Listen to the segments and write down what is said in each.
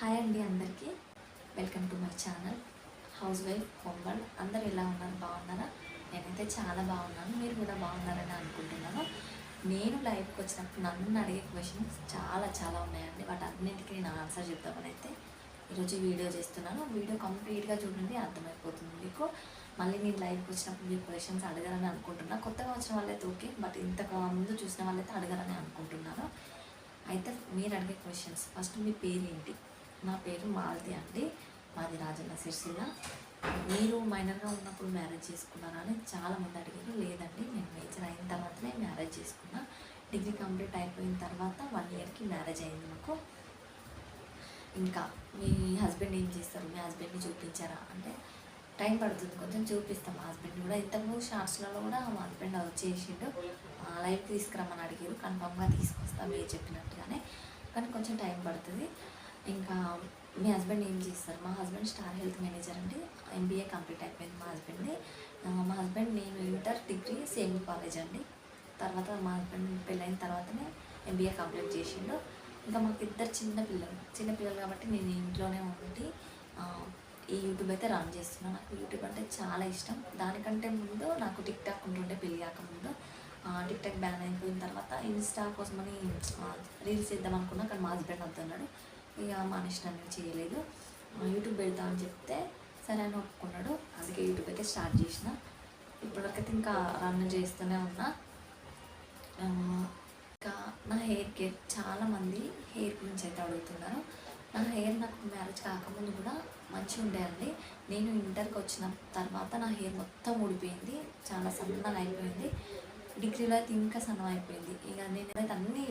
Hi అండి అందరికీ. Welcome to my channel. Housewife home word అందరు ఎలా ఉన్నారు? బాగున్నారా? నేనైతే చాలా బాగున్నాను. మీరు కూడా బాగున్నారని అనుకుంటున్నాను. నేను లైఫ్కి వచ్చినప్పుడు నన్ను అడిగే క్వశ్చన్స్ చాలా చాలా ఉన్నాయండి. వాటి అన్నింటికి నేను ఆన్సర్ చెప్తామని అయితే ఈరోజు వీడియో చేస్తున్నాను. వీడియో కంప్లీట్గా చూడండి అర్థమైపోతుంది మీకు. మళ్ళీ నేను లైవ్కి వచ్చినప్పుడు మీరు క్వశ్చన్స్ అడగాలని అనుకుంటున్నా. కొత్తగా వచ్చిన వాళ్ళైతే ఓకే బట్ ఇంతకు ముందు చూసిన వాళ్ళైతే అడగాలని అనుకుంటున్నాను. అయితే మీరు అడిగే క్వశ్చన్స్ ఫస్ట్ మీ పేరు ఏంటి నా పేరు మాలతి అండి. మాది రాజన్న సిరిసిల్ల. మీరు మైనర్గా ఉన్నప్పుడు మ్యారేజ్ చేసుకున్నారా అని చాలా మంది అడిగారు. లేదండి నేను మేజర్ అయిన తర్వాతనే మ్యారేజ్ చేసుకున్నా. డిగ్రీ కంప్లీట్ అయిపోయిన తర్వాత వన్ ఇయర్కి మ్యారేజ్ అయింది మాకు. ఇంకా మీ హస్బెండ్ ఏం చేస్తారు? మీ హస్బెండ్ని చూపించారా? అంటే టైం పడుతుంది కొంచెం చూపిస్తాం. మా హస్బెండ్ కూడా ఇంతకుముందు షార్ట్స్లలో కూడా మా హస్బెండ్ వచ్చేసిండు లైవ్ తీసుకురమ్మని అడిగారు. కన్ఫామ్గా తీసుకొస్తా మీరు చెప్పినట్టుగానే. కానీ కొంచెం టైం పడుతుంది. ఇంకా మీ హస్బెండ్ ఏం చేస్తారు? మా హస్బెండ్ స్టార్ హెల్త్ మేనేజర్ అండి. ఎంబీఏ కంప్లీట్ అయిపోయింది మా హస్బెండ్ది. మా హస్బెండ్ నేను ఇంటర్ డిగ్రీ సేమ్ కాలేజ్ అండి. తర్వాత మా హస్బెండ్ పెళ్ళైన తర్వాతనే ఎంబీఏ కంప్లీట్ చేసిండు. ఇంకా మాకు ఇద్దరు చిన్న పిల్లలు. చిన్న పిల్లలు కాబట్టి నేను ఇంట్లోనే ఉండి ఈ యూట్యూబ్ అయితే రన్ చేస్తున్నాను. నాకు యూట్యూబ్ అంటే చాలా ఇష్టం. దానికంటే ముందు నాకు టిక్ టాక్ ఉంటుండే పెళ్ళి కాకముందు. టిక్ టాక్ బ్యాన్ అయిపోయిన తర్వాత ఇన్స్టా కోసమని రీల్స్ చేద్దాం అనుకున్నా కానీ మా హస్బెండ్ వద్దన్నాడు. ఇక మా చేయలేదు. యూట్యూబ్ పెడతా అని చెప్తే సరే అని ఒప్పుకున్నాడు. అందుకే యూట్యూబ్ అయితే స్టార్ట్ చేసిన. ఇప్పటికైతే ఇంకా రన్ చేస్తూనే ఉన్నా. ఇంకా నా హెయిర్ కేర్ చాలామంది హెయిర్ గురించి అయితే అడుగుతున్నారు. నా హెయిర్ నాకు మ్యారేజ్ కాకముందు కూడా మంచిగా ఉండేయండి నేను ఇంటర్కి వచ్చిన తర్వాత నా హెయిర్ మొత్తం ఊడిపోయింది. చాలా సన్నగా అయిపోయింది. డిగ్రీలో అయితే ఇంకా సన్నం అయిపోయింది. ఇక నేను అయితే అన్ని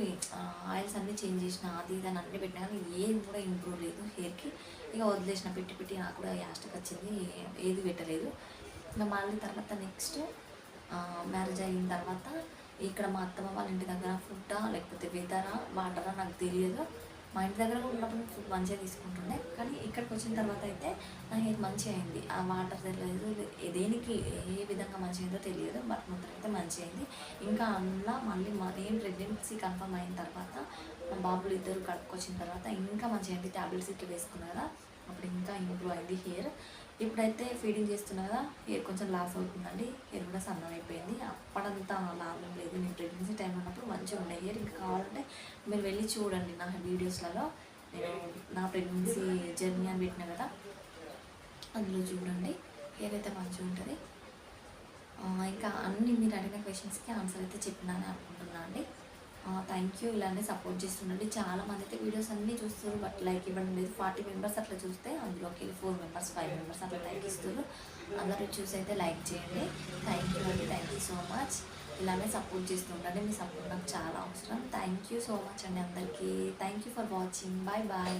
ఆయిల్స్ అన్నీ చేంజ్ చేసిన అది ఇది అని అన్ని పెట్టినా కానీ ఏం కూడా ఇంప్రూవ్ లేదు. హెయిర్కి ఇక వదిలేసిన పెట్టి పెట్టి నాకు కూడా యాస్ట్కి వచ్చింది. ఏది పెట్టలేదు. ఇక మళ్ళీ తర్వాత నెక్స్ట్ మ్యారేజ్ అయిన తర్వాత ఇక్కడ మా అత్తమ్మ వాళ్ళ ఇంటి దగ్గర ఫుడ్డా లేకపోతే వెదరా వాటరా నాకు తెలియదు. మా ఇంటి దగ్గర కూడా ఉన్నప్పుడు ఫుడ్ మంచిగా తీసుకుంటుండే. కానీ ఇక్కడికి వచ్చిన తర్వాత అయితే నా హెయిర్ మంచిగా అయింది. ఆ వాటర్ తెలియదు దేనికి ఏ మంచిగా తెలియదు బట్ మొత్తం అయితే మంచి అయింది ఇంకా అందులో మళ్ళీ మా నేను ప్రెగ్నెన్సీ కన్ఫర్మ్ అయిన తర్వాత మా బాబులు ఇద్దరు కడుపుకొచ్చిన తర్వాత ఇంకా మంచి అయింది ట్యాబ్లెట్స్ ఇట్లా వేసుకున్నా కదా అప్పుడు ఇంకా ఇంప్రూవ్ అయింది హెయిర్ ఇప్పుడైతే ఫీడింగ్ చేస్తున్నా కదా హెయిర్ కొంచెం లాస్ అవుతుందండి. హెయిర్ కూడా సన్నం అయిపోయింది. అప్పుడంతా లాభం లేదు. నేను ప్రెగ్నెన్సీ టైం ఉన్నప్పుడు మంచిగా ఉండే హెయిర్ ఇంకా కావాలంటే మీరు వెళ్ళి చూడండి నా వీడియోస్లలో నేను నా ప్రెగ్నెన్సీ జర్నీ అని పెట్టిన కదా అందులో చూడండి. హెయిర్ అయితే మంచిగా ఉంటుంది మీరు అడిగిన క్వశ్చన్స్కి ఆన్సర్ అయితే చెప్పినానని అనుకుంటున్నాను అండి. థ్యాంక్ యూ ఇలానే సపోర్ట్ చేస్తుండండి. చాలా మంది అయితే వీడియోస్ అన్నీ చూస్తారు బట్ లైక్ ఇవ్వడం లేదు. ఫార్టీ మెంబర్స్ అట్లా చూస్తే అందులోకి ఫోర్ మెంబర్స్ ఫైవ్ మెంబర్స్ అట్లా లైక్ ఇస్తారు. అందరూ చూసి అయితే లైక్ చేయండి. థ్యాంక్ యూ అండి. థ్యాంక్ యూ సో మచ్ ఇలానే సపోర్ట్ చేస్తుండండి. మీ సపోర్ట్ నాకు చాలా అవసరం. థ్యాంక్ యూ సో మచ్ అండి అందరికీ. Thank you for watching bye bye